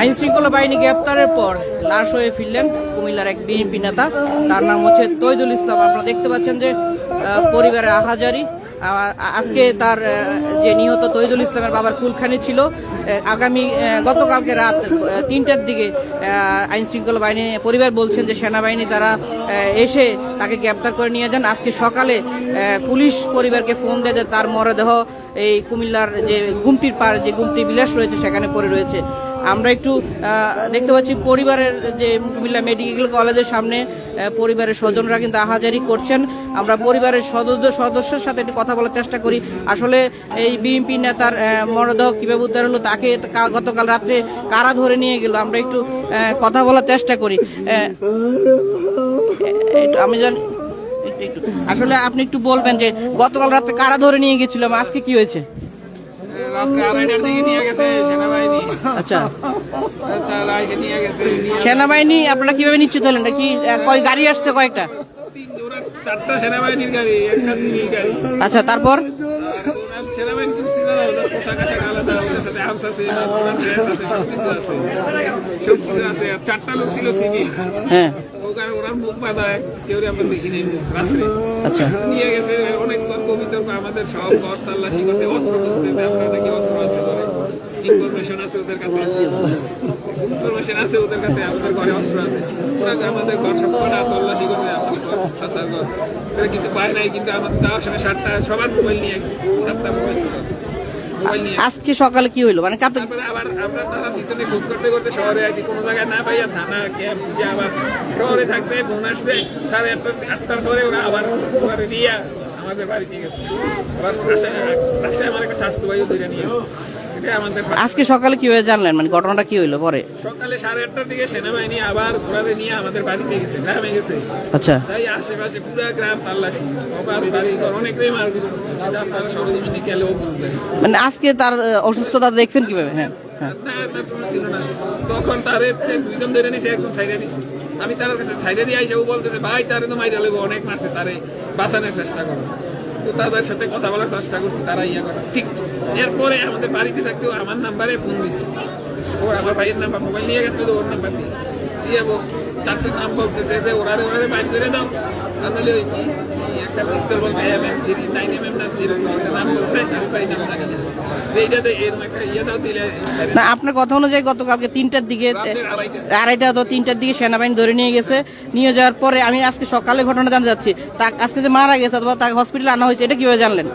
আইন শৃঙ্খলা বাহিনী গ্রেপ্তারের পর লাশ হয়ে ফিরলেন কুমিল্লার এক বিএনপি নেতা। তার নাম হচ্ছে তৈদুল ইসলাম। আপনারা দেখতে পাচ্ছেন যে পরিবারের আহাজারি। আজকে তার যে নিহত তৈদুল ইসলামের বাবার কুলখানি ছিল আগামী গতকালকে রাত তিনটার দিকে আইন শৃঙ্খলা বাহিনী, পরিবার বলছেন যে সেনাবাহিনী তারা এসে তাকে গ্রেপ্তার করে নিয়ে যান। আজকে সকালে পুলিশ পরিবারকে ফোন দেয় যে তার মরদেহ এই কুমিল্লার যে গুমতির পার যে গুমতি বিলাস রয়েছে, সেখানে পড়ে রয়েছে। আমরা একটু দেখতে পাচ্ছি পরিবারের যে কুমিল্লা মেডিকেল কলেজের সামনে পরিবারের স্বজনরা কিন্তু আহাজারি করছেন। আমরা পরিবারের সদস্য, সদস্যের সাথে একটু কথা বলার চেষ্টা করি। আসলে এই বিএনপি নেতার মরদেহ কীভাবে উদ্ধার হলো, তাকে গতকাল রাত্রে কারা ধরে নিয়ে গেল, আমরা একটু কথা বলার চেষ্টা করি। আমি জানি আসলে আপনি একটু বলবেন যে গতকাল রাত্রে কারা ধরে নিয়ে গেছিলাম আজকে কি হয়েছে? রাত্রে আড়াইটার দিকে নিয়ে গেছে সেনাবাহিনী। আচ্ছা। আচ্ছা নিয়ে গেছে সেনাবাহিনী আপনারা কীভাবে নিশ্চিত হলেন? কি কয় গাড়ি আসছে কয়েকটা? চারটা সেনাবাহিনীর গাড়ি একটা সিভিল গাড়ি। আচ্ছা তারপর? সেনাবাহিনী কিন্তু ছিল না, ওনার ওদের কিছু কিছু ইনফরমেশন আছে, ওদের কাছে আমাদের ঘরে অস্ত্র আছে। ওরা আমাদের ঘর সব কটা তল্লাশি করছে কিছু পায় নাই কিন্তু আমাদের যাওয়ার সময় সাতটা, সবার মোবাইল নিয়ে গেছে। সাতটা মোবাইল। আজকে সকালে কি হইল? মানে কাপতে আবার আমরা তারা পিছনে খোঁজ করতে করতে শহরে আছি কোনো জায়গায় না পাইয়া থানা ক্যাম্প যে আবার শহরে থাকতে ফোন আসছে। সাড়ে আটটা আটটার পরে ওরা আবার ওরা আমাদের বাড়িতে গেছে। আবার রাস্তায় আমার একটা স্বাস্থ্যবায়ু দুইটা নিয়ে আজকে সকালে কীভাবে জানলেন? মানে ঘটনাটা কি হইল পরে? সকালে সাড়ে আটটার দিকে সেনাবাহিনী আবার ওরারে নিয়ে আমাদের বাড়িতে গেছে গ্রামে গেছে। আচ্ছা। তাই আশেপাশে পুরো গ্রাম তাল্লাশি আবার বাড়ি ঘর অনেকটাই মারপিট সেটা আপনারা সরজমিনে বুঝবেন মানে আজকে তার অসুস্থতা দেখছেন কীভাবে? হ্যাঁ হ্যাঁ। ছিল না। তখন তার দুইজন ধরে নিছে একজন ছাইড়া দিছে। আমি তার কাছে ছাইড়া দিয়ে আইসা ও বলতেছে ভাই তারে তো মাইরা লেবো অনেক মারছে তারে বাঁচানোর চেষ্টা করো। তো তাদের সাথে কথা বলার চেষ্টা করছি তারা ইয়া করে। ঠিক। এরপরে আমাদের বাড়িতে থাকতেও আমার নাম্বারে ফোন দিছে। ও আমার ভাইয়ের নাম্বার মোবাইল নিয়ে গেছিল, ওর নাম্বার দিয়ে। দিয়ে চারটে নাম বলতেছে যে ওরারে ওরারে বাইর করে দাও। তাহলে ওই কি একটা পিস্তল বলছে M M three nine M M না থ্রি নাম বলছে আমি ভাই নাম জানি না ইয়ে না আপনার কথা অনুযায়ী গতকালকে তিনটার দিকে। আড়াইটা তো তিনটার দিকে সেনাবাহিনী ধরে নিয়ে গেছে নিয়ে যাওয়ার পরে আমি আজকে সকালে ঘটনা জানতে যাচ্ছি। তা আজকে যে মারা গেছে অথবা তাকে হসপিটালে আনা হয়েছে এটা কীভাবে জানলেন?